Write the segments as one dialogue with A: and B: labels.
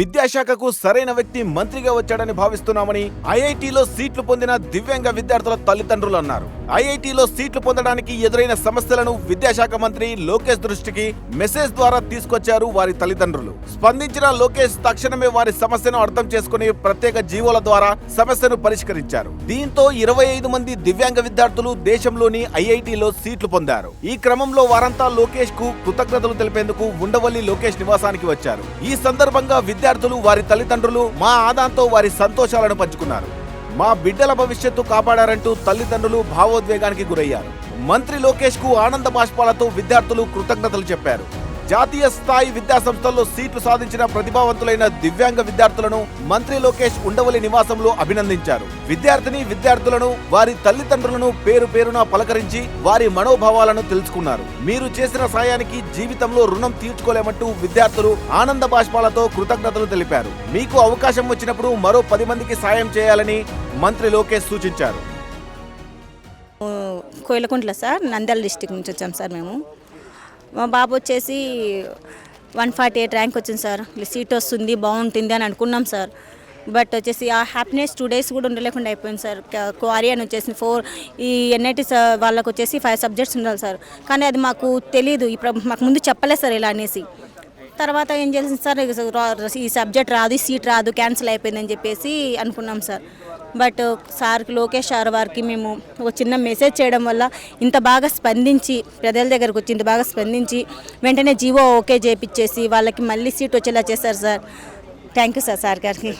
A: విద్యాశాఖకు సరైన వ్యక్తి మంత్రిగా వచ్చాడని భావిస్తున్నామని ఐఐటిలో సీట్లు పొందిన దివ్యాంగ విద్యార్థుల తల్లిదండ్రులు అన్నారు. ఐఐటిలో సీట్లు పొందడానికి ఎదురైన సమస్యలను విద్యాశాఖ మంత్రి లోకేష్ దృష్టికి మెసేజ్ ద్వారా తీసుకొచ్చారు వారి తల్లిదండ్రులు. స్పందించిన లోకేష్ తక్షణమే వారి సమస్యను అర్థం చేసుకుని ప్రత్యేక జీవోల ద్వారా సమస్యను పరిష్కరించారు. దీంతో ఇరవై ఐదు మంది దివ్యాంగ విద్యార్థులు దేశంలోని ఐఐటిలో సీట్లు పొందారు. ఈ క్రమంలో వారంతా లోకేష్కు కృతజ్ఞతలు తెలిపేందుకు ఉండవల్లి లోకేష్ నివాసానికి వచ్చారు. ఈ సందర్భంగా విద్యార్థులు వారి తల్లిదండ్రులు మా ఆదాంతో వారి సంతోషాలను పంచుకున్నారు. మా బిడ్డల భవిష్యత్తు కాపాడారంటూ తల్లిదండ్రులు భావోద్వేగానికి గురయ్యారు. మంత్రి లోకేష్కు ఆనంద బాష్పాలతో విద్యార్థులు కృతజ్ఞతలు చెప్పారు. జాతీయ స్థాయి విద్యా సంస్థల్లో సీట్లు సాధించిన ప్రతిభావంతులైన దివ్యాంగ విద్యార్థులను మంత్రి లోకేష్ ఉండవల్లి నివాసంలో అభినందించారు. విద్యార్థిని విద్యార్థులను వారి తల్లిదండ్రులను పేరు పేరున పలకరించి వారి మనోభావాలను తెలుసుకున్నారు. మీరు చేసిన సాయానికి జీవితంలో రుణం తీర్చుకోలేమంటూ విద్యార్థులు ఆనంద బాష్పాలతో కృతజ్ఞతలు తెలిపారు. మీకు అవకాశం వచ్చినప్పుడు మరో పది మందికి సాయం చేయాలని మంత్రి లోకేష్ సూచించారు.
B: కోయలకుంట్ల సార్ నంద్యాల డిస్టిక్ నుంచి వచ్చాం సార్ మేము. మా బాబు వచ్చేసి వన్ ఫార్టీ ఎయిట్ ర్యాంక్ వచ్చింది సార్. సీట్ వస్తుంది బాగుంటుంది అని అనుకున్నాం సార్. బట్ వచ్చేసి ఆ హ్యాపీనెస్ టూ డేస్ కూడా ఉండలేకుండా అయిపోయింది సార్. క్వారీ అని వచ్చేసి ఫోర్ ఈ ఎన్ఐటి వాళ్ళకు వచ్చేసి ఫైవ్ సబ్జెక్ట్స్ ఉండాలి సార్. కానీ అది మాకు తెలియదు ఇప్పుడు మాకు ముందు చెప్పలేదు సార్ ఇలా అనేసి. తర్వాత ఏం చేసింది సార్ ఈ సబ్జెక్ట్ రాదు ఈ సీట్ రాదు క్యాన్సిల్ అయిపోయిందని చెప్పేసి అనుకున్నాం సార్. బట్ సార్కి లోకేష్ సార్ వారికి మేము ఒక చిన్న మెసేజ్ చేయడం వల్ల ఇంత బాగా స్పందించి ప్రజల దగ్గరకు వచ్చి ఇంత బాగా స్పందించి వెంటనే జీవో ఓకే చేపించేసి వాళ్ళకి మళ్ళీ సీట్ వచ్చేలా చేశారు sir. Thank you sir sir గారికి.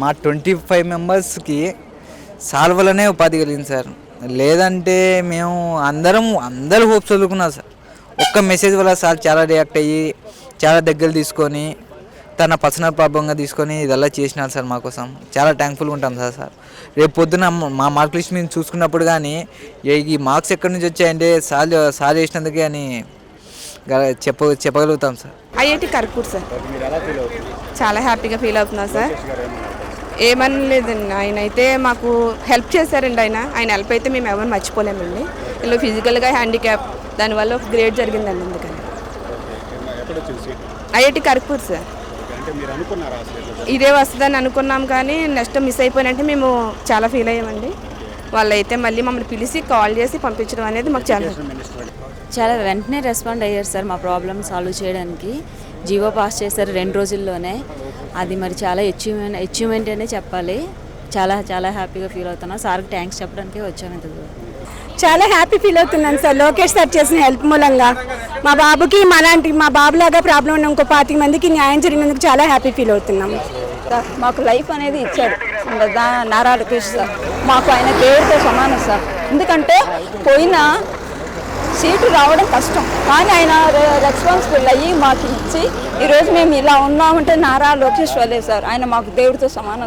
C: మా ట్వంటీ ఫైవ్ మెంబర్స్కి సాల్వలనే ఉపాధి కలిగింది సార్. లేదంటే మేము అందరం అందరూ హోప్స్ వదులుకున్నాం సార్. ఒక్క మెసేజ్ వల్ల సార్ చాలా రియాక్ట్ అయ్యి చాలా దగ్గర తీసుకొని తన పర్సనల్ ప్రాబ్లంగా తీసుకొని ఇదల్లా చేసినారు సార్ మా కోసం చాలా థ్యాంక్ఫుల్గా ఉంటాం సార్ సార్. రేపు పొద్దున మా మార్క్ లిస్ట్ మేము చూసుకున్నప్పుడు కానీ ఏ- ఈ మార్క్స్ ఎక్కడి నుంచి వచ్చాయంటే సార్ సార్ చేసినందుకే అని చెప్ప చెప్పగలుగుతాం సార్.
D: ఐఐటి కర్పూర్ సార్. చాలా హ్యాపీగా ఫీల్ అవుతున్నా సార్. ఏమని లేదండి ఆయన అయితే మాకు హెల్ప్ చేశారండి ఆయన. ఆయన హెల్ప్ అయితే మేము ఎవరు మర్చిపోలేమండి. ఇలా ఫిజికల్గా హ్యాండిక్యాప్ దానివల్ల ఒక గ్రేడ్ జరిగిందండి అందుకని. ఐఐటి కర్పూర్ సార్. ఇదే వస్తుందని అనుకున్నాం కానీ నెక్స్ట్ మిస్ అయిపోయినంటే మేము చాలా ఫీల్ అయ్యామండి. వాళ్ళైతే మళ్ళీ మమ్మల్ని పిలిచి కాల్ చేసి పంపించడం అనేది మాకు చాలా
E: చాలా వెంటనే రెస్పాండ్ అయ్యారు సార్ మా ప్రాబ్లమ్ సాల్వ్ చేయడానికి. జీవో పాస్ చేశారు రెండు రోజుల్లోనే. అది మరి చాలా అచీవ్మెంట్ అచీవ్మెంట్ అనే చెప్పాలి. చాలా చాలా హ్యాపీగా ఫీల్ అవుతున్నా. సార్కి థ్యాంక్స్ చెప్పడానికి వచ్చాము ఇంత దూరం
F: చాలా హ్యాపీ ఫీల్ అవుతున్నాను సార్. లోకేష్ సార్ చేసిన హెల్ప్ మూలంగా. మా బాబుకి మాలాంటి మా బాబులాగా ప్రాబ్లం ఉన్న ఇంకో పాతిక మందికి న్యాయం జరిగినందుకు చాలా హ్యాపీ ఫీల్ అవుతున్నాము
G: మాకు లైఫ్ అనేది ఇచ్చారు దా- నారా లోకేష్ సార్. మాకు ఆయన దేవుడితో సమానం సార్. ఎందుకంటే పోయిన సీటు రావడం కష్టం. కానీ ఆయన రెస్పాన్సిబుల్ అయ్యి మాకు ఇచ్చి ఈరోజు మేము ఇలా ఉన్నామంటే నారా లోకేష్ వల్లే సార్. ఆయన మాకు దేవుడితో సమానం